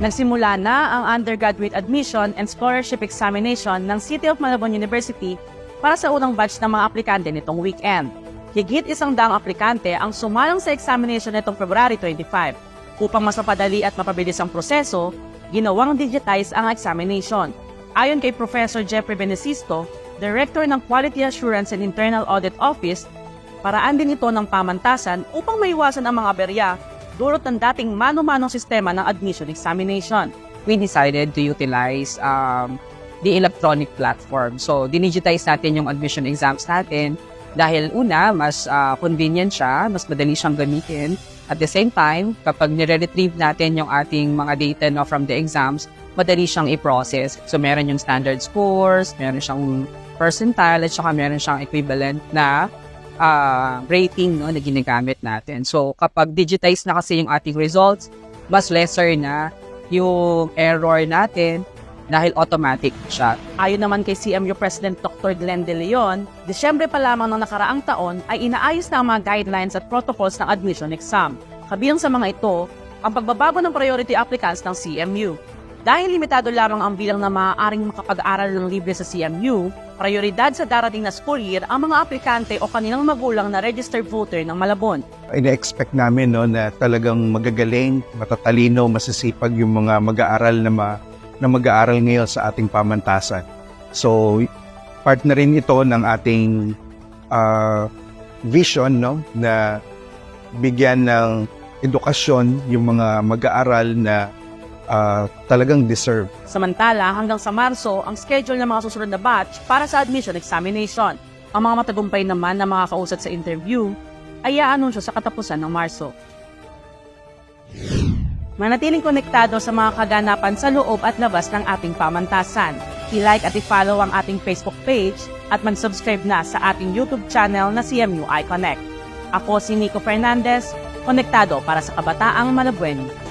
Nagsimula na ang undergraduate admission and scholarship examination ng City of Malabon University para sa unang batch ng mga aplikante nitong weekend. Higit isang daang aplikante ang sumalang sa examination nitong February 25. Upang mas mapadali at mapabilis ang proseso, ginawang digitize ang examination. Ayon kay Professor Jeffrey Benesisto, Director ng Quality Assurance and Internal Audit Office, paraan din ito ng pamantasan upang maiwasan ang mga aberya dulot ng dating mano-manong sistema ng admission examination. we decided to utilize um, the electronic platform. So, dinigitize natin yung admission exams natin dahil una, mas ah, convenient siya, mas madali siyang gamitin. At the same time, kapag nire-retrieve natin yung ating mga data no, from the exams, madali siyang i-process. So, meron yung standard scores, meron siyang percentile, at saka meron siyang equivalent na ah, rating no, na ginagamit natin. So, kapag digitize na kasi yung ating results, mas lesser na yung error natin dahil automatic siya. Ayon naman kay CMU President Dr. Glenn De Leon, Desyembre pa lamang ng nakaraang taon ay inaayos na ang mga guidelines at protocols ng admission exam. Kabilang sa mga ito, ang pagbabago ng priority applicants ng CMU. Dahil limitado lamang ang bilang na maaaring makapag-aral ng libre sa CMU, prioridad sa darating na school year ang mga aplikante o kanilang magulang na registered voter ng Malabon. ina-expect namin no, na talagang magagaling, matatalino, masisipag yung mga mag-aaral na, ma, na mag-aaral ngayon sa ating pamantasan. So, part na rin ito ng ating ah, vision no, na bigyan ng edukasyon yung mga mag-aaral na ah, talagang deserve. Samantala, hanggang sa Marso, ang schedule ng mga susunod na batch para sa admission examination. Ang mga matagumpay naman na makakausat sa interview ay i-anunsyo sa katapusan ng Marso. Manatiling konektado sa mga kaganapan sa loob at labas ng ating pamantasan. I-like at i-follow ang ating Facebook page at mag-subscribe na sa ating YouTube channel na CMU iConnect. Ako si Nico Fernandez, konektado para sa kabataang Malabueno.